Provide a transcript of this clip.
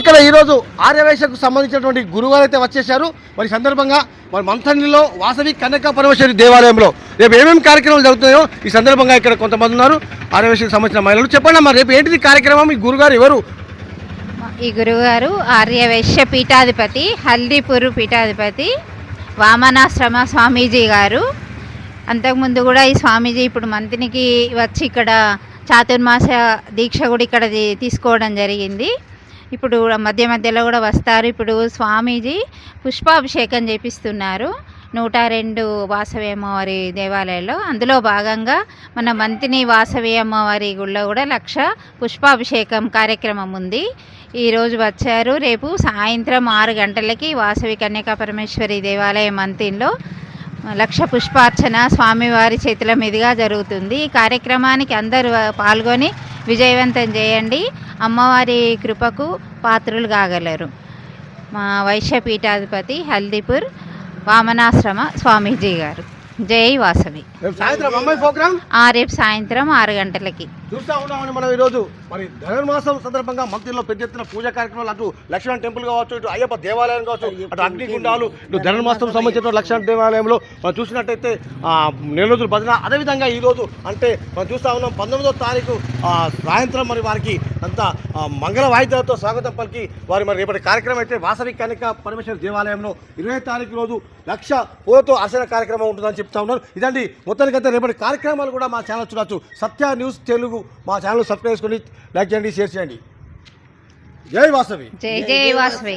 ఇక్కడ ఈరోజు ఆర్యవేశకు సంబంధించినటువంటి గురువారు అయితే వచ్చేసారు మరి సందర్భంగా మరి మంథనిలో వాసవి కనక పరమేశ్వరి దేవాలయంలో రేపు ఏమేమి కార్యక్రమాలు జరుగుతున్నాయో ఈ సందర్భంగా ఇక్కడ కొంతమంది ఉన్నారు. ఆర్యవేశకు సంబంధించిన మహిళలు చెప్పండి మరి రేపు ఏంటిది కార్యక్రమం? ఈ గురుగారు ఎవరు? ఈ గురుగారు ఆర్యవేశ్య పీఠాధిపతి హల్దీపూర్ పీఠాధిపతి వామనాశ్రమ స్వామీజీ గారు. అంతకుముందు కూడా ఈ స్వామీజీ ఇప్పుడు మంతినికి వచ్చి ఇక్కడ చాతుర్మాస దీక్ష కూడా ఇక్కడ తీసుకోవడం జరిగింది. ఇప్పుడు కూడా మధ్య మధ్యలో కూడా వస్తారు. ఇప్పుడు స్వామీజీ పుష్పాభిషేకం చేపిస్తున్నారు. నూట రెండు వాసవి అమ్మవారి దేవాలయంలో. అందులో భాగంగా మన మంతిని వాసవి అమ్మవారి గుళ్ళో కూడా లక్ష పుష్పాభిషేకం కార్యక్రమం ఉంది. ఈరోజు వచ్చారు. రేపు సాయంత్రం ఆరు గంటలకి వాసవి కన్యకా పరమేశ్వరి దేవాలయం మంతిన్లో లక్ష పుష్పార్చన స్వామివారి చేతుల మీదుగా జరుగుతుంది. ఈ కార్యక్రమానికి అందరూ పాల్గొని విజయవంతం చేయండి. అమ్మవారి కృపకు పాత్రులు కాగలరు. మా వైశ్య పీఠాధిపతి హల్దీపూర్ వామనాశ్రమ స్వామీజీ గారు. జై వాసవి. రేపు సాయంత్రం ఆరు గంటలకి. చూస్తా ఉన్నామని మనం ఈరోజు మరి ధనుర్మాసం సందర్భంగా మందిరంలో పెద్ద ఎత్తున పూజా కార్యక్రమాలు అటు లక్ష్మణ టెంపుల్ కావచ్చు ఇటు అయ్యప్ప దేవాలయం కావచ్చు అటు అగ్నిగుండాలు ఇటు ధనుర్మాసం సంబంధించిన లక్ష్మణ దేవాలయంలో మనం చూసినట్టయితే నెల రోజులు భజన. అదేవిధంగా ఈ రోజు అంటే మనం చూస్తా ఉన్నాం పంతొమ్మిదో తారీఖు సాయంత్రం మరి వారికి అంతా మంగళ వాయిద్యాలతో స్వాగతం పలికి వారి మరి రేపటి కార్యక్రమం అయితే వాసవి కనిక పరమేశ్వర దేవాలయంలో ఇరవై తారీఖు రోజు లక్ష పూలతో అర్చన కార్యక్రమం ఉంటుందని చెప్తా ఉన్నారు. ఇదండి మొత్తానికైతే రేపటి కార్యక్రమాలు కూడా మా ఛానల్ చూడవచ్చు సత్య న్యూస్ తెలుగు మా ఛానల్ సబ్స్క్రైబ్ చేసుకొని లైక్ చేయండి షేర్ చేయండి. జై వాసవి. జై జై వాసవి.